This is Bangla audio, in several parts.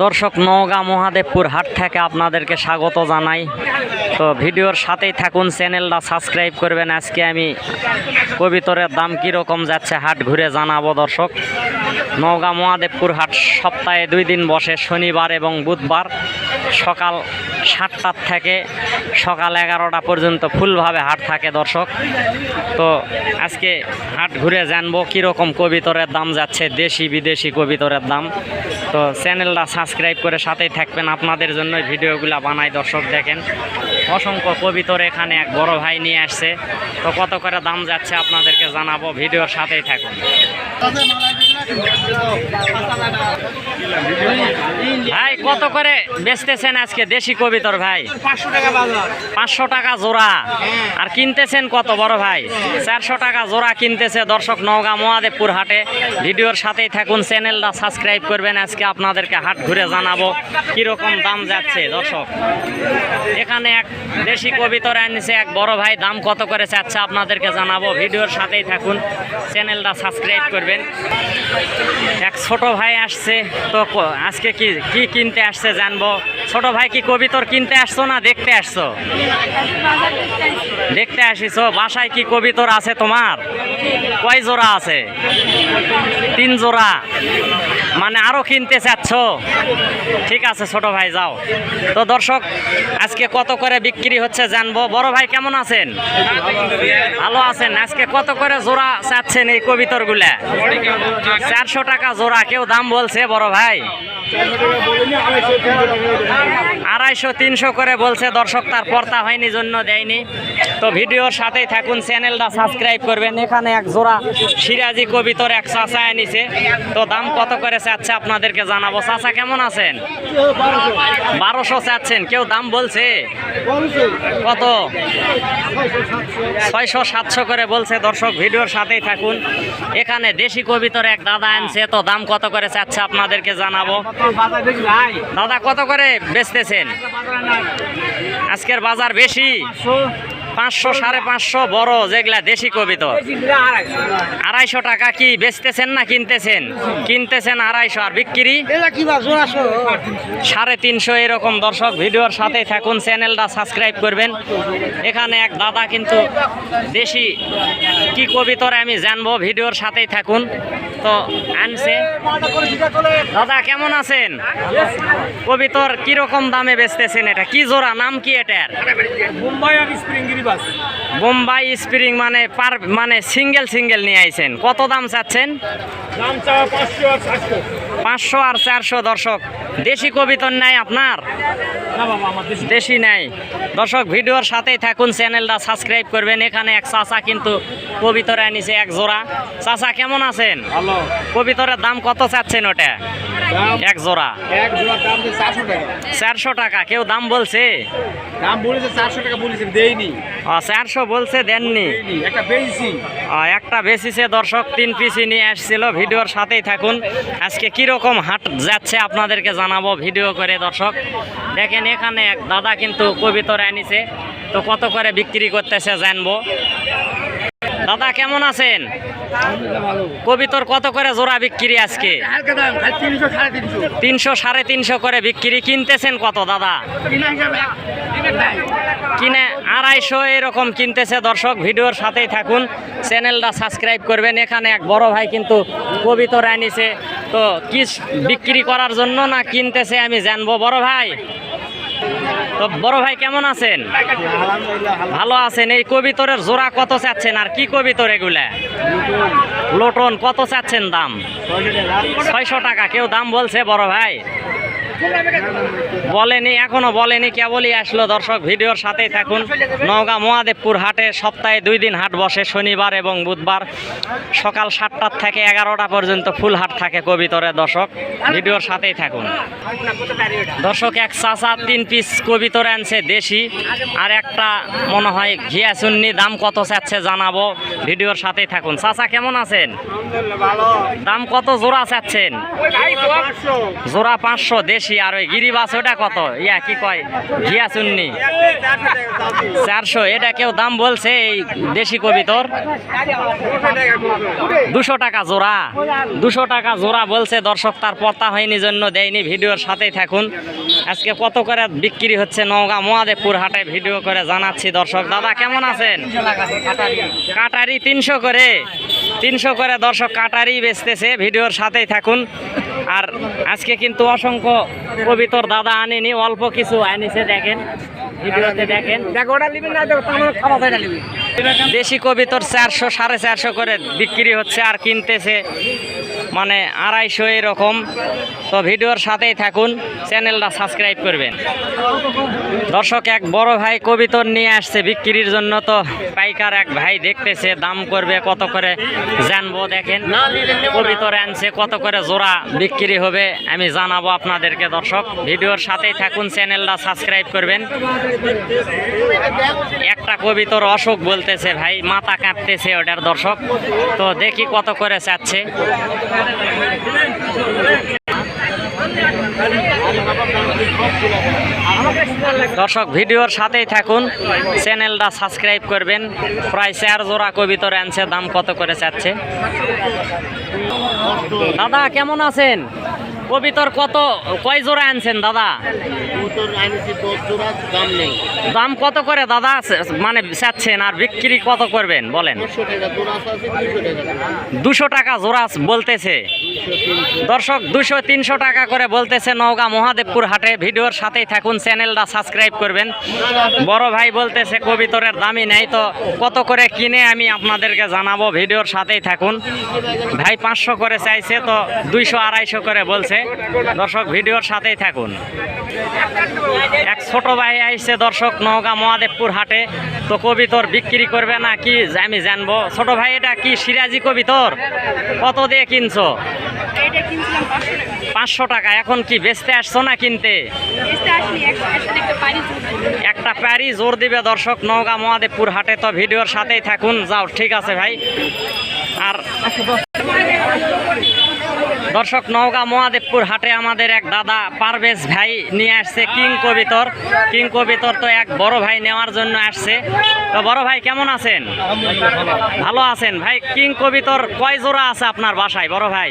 দর্শক নওগাঁ মহাদেবপুর হাট থেকে আপনাদেরকে স্বাগত জানাই। তো ভিডিওর সাথেই থাকুন, চ্যানেলটা সাবস্ক্রাইব করবেন। আজকে আমি কবিতরের দাম কীরকম যাচ্ছে হাট ঘুরে জানাব দর্শক। নওগাঁ মহাদেবপুর হাট সপ্তাহে দুই দিন বসে, শনিবার এবং বুধবার। সকাল সাতটার থেকে সকাল এগারোটা পর্যন্ত ফুলভাবে হাট থাকে দর্শক। তো আজকে হাট ঘুরে জানব কীরকম কবিতরের দাম যাচ্ছে, দেশি বিদেশি কবিতরের দাম। তো চ্যানেলটা সাবস্ক্রাইব করে সাথেই থাকবেন, আপনাদের জন্য ভিডিওগুলো বানাই দর্শক দেখেন। অসংখ্য কবিতর এখানে এক বড় ভাই নিয়ে আসছে। তো কত করে দাম যাচ্ছে আপনাদেরকে জানাব, ভিডিওর সাথেই থাকুন। ভাই কত করে বেচতেছেন আজকে দেশি কবিতর ভাই? পাঁচশো টাকা পাঁচশো টাকা জোড়া। আর কিনতেছেন কত বড় ভাই? চারশো টাকা জোড়া কিনতেছে দর্শক নওগাঁ মহাদেবপুর হাটে। ভিডিওর সাথেই থাকুন চ্যানেলটা সাবস্ক্রাইব করবেন। আজকে আপনাদেরকে হাট ঘুরে জানাব কীরকম দাম যাচ্ছে দর্শক। এখানে এক দেশি কবিতর আনছে এক বড় ভাই দাম কত করে চাচ্ছে আপনাদেরকে জানাব। ভিডিওর সাথেই থাকুন চ্যানেলটা সাবস্ক্রাইব করবেন। এক ছোট ভাই আসছে, তো আজকে কি কি কিনতে আসছে জানব। ছোট ভাই কি কবিতর কিনতে আসছো না দেখতে আসছো। দেখতে আসিছো বাসায় কি কবিতর আছে তোমার? কয় জোড়া আছে? তিন জোড়া। মানে আরও কিনতে চাচ্ছ? ঠিক আছে, ছোট ভাই, যাও। তো দর্শক, আজকে কত করে বিক্রি হচ্ছে জানব। বড় ভাই, কেমন আছেন? ভালো আছেন? আজকে কত করে জোড়া চাচ্ছেন এই কবিতরগুলা? চারশো টাকা জোড়া, কেউ দাম বলছে, বড় ভাই? আড়াইশো, তিনশো করে বলছে দর্শক, তার পর্তা হয়নি, জন্য দেয়নি। তো ভিডিওর সাথেই থাকুন, চ্যানেলটা সাবস্ক্রাইব করবেন। এখানে এক জোড়া সিরাজি কবিতর এক চাচা এনেছে। তো দাম কত করে চাচ্ছে আপনাদেরকে জানাব। চাচা, কেমন আছেন? বারোশো চাচ্ছেন, কেউ দাম বলছে? কত? ছয়শো, সাতশো করে বলছে। দর্শক, ভিডিওর সাথেই থাকুন। এখানে দেশি কবিতর এক দাদা আনছে তো দাম কত করে চাচ্ছে আপনাদেরকে জানাব। দাদা, কত করে বেচতেছেন? আজকের বাজার বেশি। পাঁচশো সাড়ে পাঁচশো বড় যেগুলা দেশি কবিতর আড়াইশো টাকা কি বেচতেছেন না কিনতেছেন? কিনতেছেন আড়াইশো আর বিক্রি? সাড়ে তিনশো এরকম দর্শক ভিডিওর সাথেই থাকুন চ্যানেলটা সাবস্ক্রাইব করবেন। এখানে এক দাদা কিন্তু দেশি কি কবিতর আমি জানব ভিডিওর সাথেই থাকুন। তো আনছে। দাদা কেমন আছেন? কবিতর কীরকম দামে বেচতেছেন এটা? কি জোড়া? নাম কি এটার? মুম্বাই আর স্প্রিং গিরিবাস বোম্বাই স্প্রিং মানে পার মানে সিঙ্গেল সিঙ্গেল নিয়ে আইছেন। কত দাম চাচ্ছেন? দাম চাওয়া পাঁচশো আর সাতশো পাঁচশো আর চারশো দর্শক। দেশি কবিতর নাই আপনার? দেশি নাই। দর্শক ভিডিওর সাথেই থাকুন চ্যানেলটা সাবস্ক্রাইব করবেন। এখানে এক চাচা কিন্তু কবিতরা নিচে এক জোড়া। চাচা কেমন আছেন? কবিতরের দাম কত চাচ্ছেন ওটা? এক জোড়া। এক জোড়ার দাম চারশো টাকা। চারশো টাকা কেউ দাম বলছে? দাম বলেছে চারশো টাকা বলেছে দেয়নি। চারশো বলছে দেননি। একটা আ, একটা বেশিছে দর্শক তিন পিসি নিয়ে আসছিল ভিডিওর সাথেই থাকুন। আজকে কীরকম হাট যাচ্ছে আপনাদেরকে জানাব ভিডিও করে দর্শক। দেখেন এখানে এক দাদা কিন্তু কবিতর আনিছে তো কত করে বিক্রি করতেছে জানব। দাদা, কেমন আছেন? কবিতর কত করে জোড়া বিক্রি আজকে? তিনশো সাড়ে তিনশো করে বিক্রি। কিনতেছেন কত, দাদা। কিনে আড়াইশো এরকম কিনতেছে দর্শক। ভিডিওর সাথেই থাকুন। চ্যানেলটা সাবস্ক্রাইব করবেন। এখানে এক বড় ভাই কিন্তু কবিতর আনিছে। তো কি বিক্রি করার জন্য না কিনতেছে আমি জানব। বড় ভাই তো বড় ভাই, কেমন আছেন? ভালো আছেন? এই কবিতরের জোড়া কত চাচ্ছেন আর কি কবিতর এগুলা? লোটন কত চাচ্ছেন দাম? ছয়শো টাকা, কেউ দাম বলছে বড় ভাই? বলেনি এখনও বলেনি কেবলই আসলো দর্শক ভিডিওর সাথেই থাকুন। নওগাঁ মহাদেবপুর হাটে সপ্তাহে দুই দিন হাট বসে শনিবার এবং বুধবার সকাল সাতটার থেকে এগারোটা পর্যন্ত ফুল হাট থাকে কবিতরে দর্শক। ভিডিওর সাথেই থাকুন। দর্শক এক চাচা তিন পিস কবিতরে আনছে দেশি আর একটা মনে হয় ঘিয়া চুন্নি দাম কত চাচ্ছে জানাব। ভিডিওর সাথেই থাকুন। চাচা কেমন আছেন? দাম কত জোড়া চাচ্ছেন? জোড়া পাঁচশো দেশি? দেশি আর ওই গিরিবাস, ওটা কত? ইয়া, কি কয়? ঘিয়া চুন্নি চারশো, এটা কেউ দাম বলছে এই দেশি কবিতর দুশো টাকা জোড়া। দুশো টাকা জোড়া বলছে দর্শক, তার পর্তা হয়নি জন্য দেয়নি, ভিডিওর সাথেই থাকুন। আজকে কত করে বিক্রি হচ্ছে নওগাঁ মহাদেবপুর হাটে ভিডিও করে জানাচ্ছি দর্শক। দাদা, কেমন আছেন? কাটারি তিনশো করে। তিনশো করে দর্শক কাটারি বেচতেছে, ভিডিওর সাথেই থাকুন। আর আজকে কিন্তু অসংখ্য কবিতর দাদা আনেনি অল্প কিছু আনিছে দেখেন ভিডিওতে দেখেন। দেশি কবিতর চারশো সাড়ে চারশো করে বিক্রি হচ্ছে আর কিনতেছে। মানে আড়াইশো এরকম। তো ভিডিওর সাথেই থাকুন, চ্যানেলটা সাবস্ক্রাইব করবেন। দর্শক, এক বড় ভাই কবিতর নিয়ে আসছে বিক্রির জন্য। তো পাইকার এক ভাই দেখতেছে, দাম করবে কত করে জানব দেখেন। কবিতর আনছে কত করে জোড়া বিক্রি হবে, আমি জানাব আপনাদেরকে দর্শক। ভিডিওর সাথেই থাকুন, চ্যানেলটা সাবস্ক্রাইব করবেন। একটা কবিতর অশোক বলতেছে, ভাই, মাথা কাঁপতেছে ওটার দর্শক। তো দেখি কত করে চাচ্ছে। দর্শক, ভিডিওর সাথেই থাকুন। চ্যানেলটা সাবস্ক্রাইব করবেন। প্রায় চার জোড়া কবিতর আনছে দাম কত করে চাচ্ছে? দাদা, কেমন আছেন? কবিতর কত কয় জোড়া আনছেন দাদা? দাম কত করে দাদা? মানে চাচ্ছেন আর বিক্রি কত করবেন বলেন। দুশো টাকা জোড়া বলতেছে। দর্শক দুশো তিনশো টাকা করে বলতেছে নওগাঁ মহাদেবপুর হাটে। ভিডিওর সাথেই থাকুন চ্যানেলটা সাবস্ক্রাইব করবেন। বড় ভাই বলতেছে কবিতরের দামই নেই তো কত করে কিনে আমি আপনাদেরকে জানাব। ভিডিওর সাথেই থাকুন। ভাই পাঁচশো করে চাইছে তো দুইশো আড়াইশো করে বলছে। দর্শক ভিডিওর সাথেই থাকুন। এক ছোট ভাই আইসে দর্শক নওগাঁ মহাদেবপুর হাটে। তো কবিতর বিক্রি করবে না কি আমি জানব? ছোট ভাই এটা কি সিরাজি কবিতর? কত দিয়ে কিনছো? পাঁচশো টাকা। এখন কি বেচতে আসছো না কিনতে? একটা প্যারি জোর দিবে। দর্শক নওগাঁ মহাদেবপুর হাটে। তো ভিডিওর সাথেই থাকুন যাও ঠিক আছে ভাই। আর দর্শক, নওগাঁ মহাদেবপুর হাটে আমাদের এক দাদা পারভেজ ভাই নিয়ে আসছে কিং কবিতর। কিং কবিতর তো এক বড় ভাই নেওয়ার জন্য আসছে। তো বড় ভাই, কেমন আছেন? ভালো আছেন? ভাই, কিং কবিতর কয় জোড়া আছে আপনার বাসায়, বড় ভাই?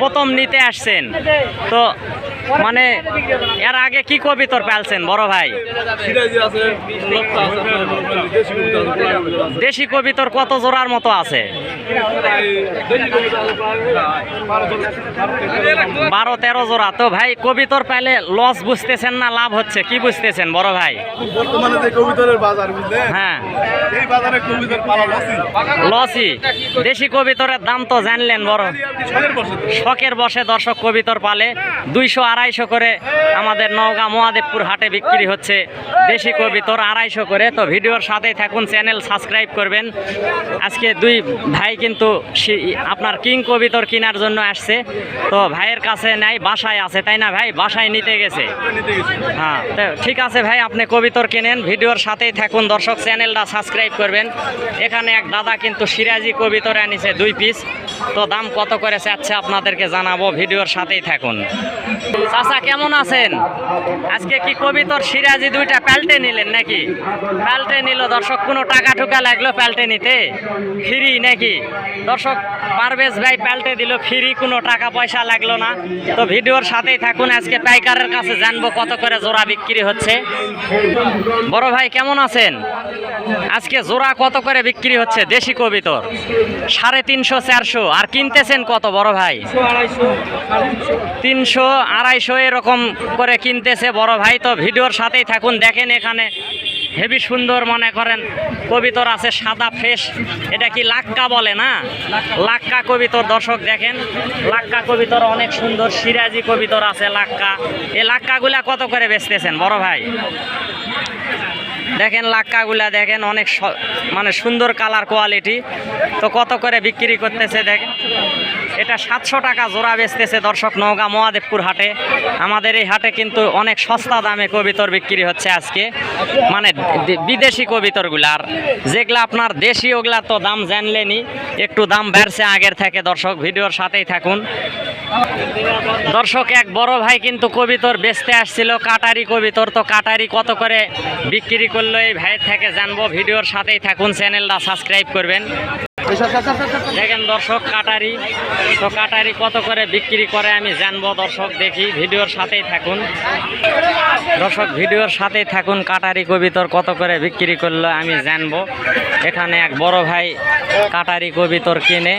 প্রথম নিতে আসছেন। তো মানে এর আগে কি কবিতর পালছেন বড় ভাই? দেশি কবিতর কত জোড়ার মতো আছে? বারো তেরো জোড়া। তো ভাই কবিতর পাইলে লস বুঝতেছেন না লাভ হচ্ছে কি বুঝতেছেন বড় ভাই? বর্তমানে যে কবিতরের বাজার বুঝলে? হ্যাঁ। এই বাজারে কবিতর পালা লসি লসই দেশি কবিতরের দাম তো জানলেন বড়। শখের বসে। দর্শক কবিতর পালে। দুইশো আট আড়াইশো করে। আমাদের নওগাঁ মহাদেবপুর হাটে বিক্রি হচ্ছে দেশি কবিতর আড়াইশো করে। তো ভিডিওর সাথেই থাকুন, চ্যানেল সাবস্ক্রাইব করবেন। আজকে দুই ভাই কিন্তু আপনার কিং কবিতর কেনার জন্য আসছে। তো ভাইয়ের কাছে নাই, বাসায় আছে, তাই না ভাই? বাসায় নিতে গেছে। হ্যাঁ তো ঠিক আছে ভাই, আপনি কবিতর কেনেন। ভিডিওর সাথেই থাকুন, দর্শক চ্যানেলটা সাবস্ক্রাইব করবেন। এখানে এক দাদা কিন্তু সিরাজি কবিতর আনিছে দুই পিস তো দাম কত করে চাচ্ছে আপনাদেরকে জানাব, ভিডিওর সাথেই থাকুন। চাচা, কেমন আছেন? আজকে কি কবিতর সিরাজি দুইটা পাল্টে নিলেন নাকি? পাল্টে নিল, দর্শক, কোনো টাকা ঠুকা লাগল পাল্টে নিতে? ফ্রি নাকি? দর্শক, পারভেজ ভাই পাল্টে দিল, ফ্রি, কোনো টাকা পয়সা লাগল না। তো ভিডিওর সাথেই থাকুন, আজকে পাইকারের কাছে জানব কত করে জোড়া বিক্রি হচ্ছে। বড় ভাই, কেমন আছেন? আজকে জোড়া কত করে বিক্রি হচ্ছে? দেশি কবিতর। সাড়ে তিনশো, চারশো। আর কিনতেছেন কত, বড় ভাই? তিনশো আড়াইশো এরকম করে কিনতেছে। বড় ভাই তো ভিডিওর সাথেই থাকুন, দেখেন এখানে। হেভি সুন্দর মনে করেন, কবিতর আছে সাদা ফ্রেশ। এটা কি লাক্কা বলে না? লাক্কা কবিতর, দর্শক দেখেন। লাক্কা কবিতর অনেক সুন্দর, সিরাজি কবিতর আছে লাক্কা। এই লাক্কাগুলা কত করে বেচতেছেন, বড় ভাই? দেখেন লাক্কাগুলা, দেখেন অনেক মানে সুন্দর কালার কোয়ালিটি। তো কত করে বিক্রি করতেছে, দেখেন। এটা সাতশো টাকা জোড়া বেচতেছে দর্শক নওগাঁ মহাদেবপুর হাটে। আমাদের এই হাটে কিন্তু অনেক সস্তা দামে কবিতর বিক্রি হচ্ছে আজকে। মানে বিদেশি কবিতরগুলা। আর যেগুলা আপনার দেশি, ওগুলা তো দাম জানলেনি। একটু দাম বেড়ছে আগের থেকে দর্শক, ভিডিওর সাথেই থাকুন। দর্শক, এক বড় ভাই কিন্তু কবিতর বেচতে আসছিল, কাটারি কবিতর। তো কাটারি কত করে বিক্রি করল এই ভাইয়ের থেকে জানব। ভিডিওর সাথেই থাকুন, চ্যানেলটা সাবস্ক্রাইব করবেন। দেখেন দর্শক, কাটারি। তো কাটারি কত করে বিক্রি করে আমি জানব, দর্শক দেখি, ভিডিওর সাথেই থাকুন। দর্শক, ভিডিওর সাথেই থাকুন, কাটারি কবিতর কত করে বিক্রি করল আমি জানব। এখানে এক বড় ভাই কাটারি কবিতর কিনে।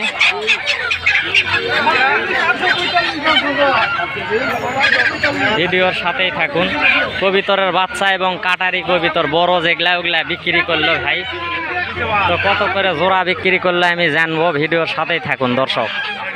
ভিডিওর সাথেই থাকুন। কবিতরের বাচ্চা এবং কাটারি কবিতর বড় যেগুলা ওগুলা বিক্রি করল ভাই। তো কত করে জোড়া বিক্রি করলে আমি জানব, ভিডিওর সাথেই থাকুন, দর্শক।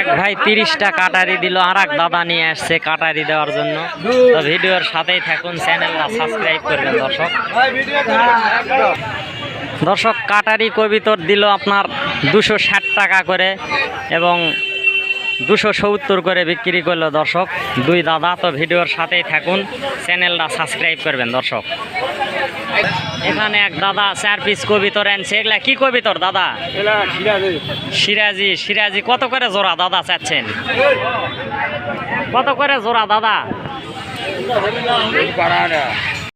এক ভাই, তিরিশটা কাটারি দিল আর এক দাদা নিয়ে আসছে কাটারি দেওয়ার জন্য। তো ভিডিওর সাথেই থাকুন, চ্যানেলটা সাবস্ক্রাইব করবেন, দর্শক। দর্শক, কাটারি কবিতর দিল আপনার দুশো টাকা করে এবং দুশো সত্তর করে বিক্রি করল দর্শক। দুই দাদা, তো ভিডিওর সাথেই থাকুন, চ্যানেলটা সাবস্ক্রাইব করবেন, দর্শক। এখানে এক দাদা চার পিস কবিতর আনছে এগুলা কি কবিতর দাদা? সিরাজি। সিরাজি কত করে জোড়া দাদা চাচ্ছেন? কত করে জোড়া দাদা?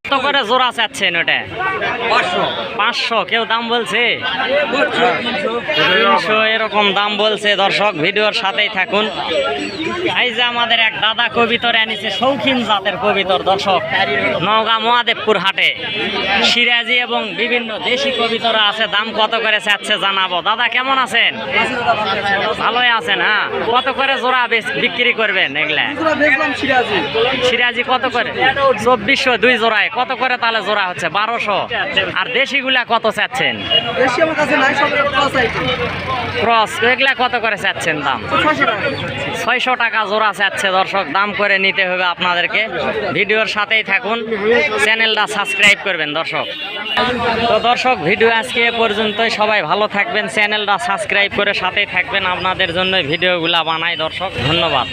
কত করে জোড়া চাচ্ছেন ওটা পাঁচশো। কেউ দাম বলছে? তিনশো এরকম দাম বলছে দর্শক ভিডিওর সাথেই থাকুন। এই যে আমাদের এক দাদা কবিতর এনেছে শৌখিন জাতের কবিতর দর্শক। নওগাঁ মহাদেবপুর হাটে। সিরাজি এবং বিভিন্ন দেশি কবিতরা আছে দাম কত করে চাচ্ছে জানাব। দাদা কেমন আছেন? ভালোই আছেন হ্যাঁ? কত করে জোড়া বিক্রি করবেন এগুলা? সিরাজি কত করে? চব্বিশশো দুই জোড়ায় কত করে তাহলে জোড়া হচ্ছে? বারোশো। আর দেশিগুলা কত চাচ্ছেন? ক্রস এগুলা কত করে চাচ্ছেন দাম? ছয়শো টাকা জোড়া চাচ্ছে দর্শক দাম করে নিতে হবে আপনাদেরকে। ভিডিওর সাথেই থাকুন চ্যানেলটা সাবস্ক্রাইব করবেন দর্শক। তো দর্শক ভিডিও আজকে এ পর্যন্তই। সবাই ভালো থাকবেন চ্যানেলটা সাবস্ক্রাইব করে সাথেই থাকবেন। আপনাদের জন্য ভিডিওগুলা বানাই দর্শক ধন্যবাদ।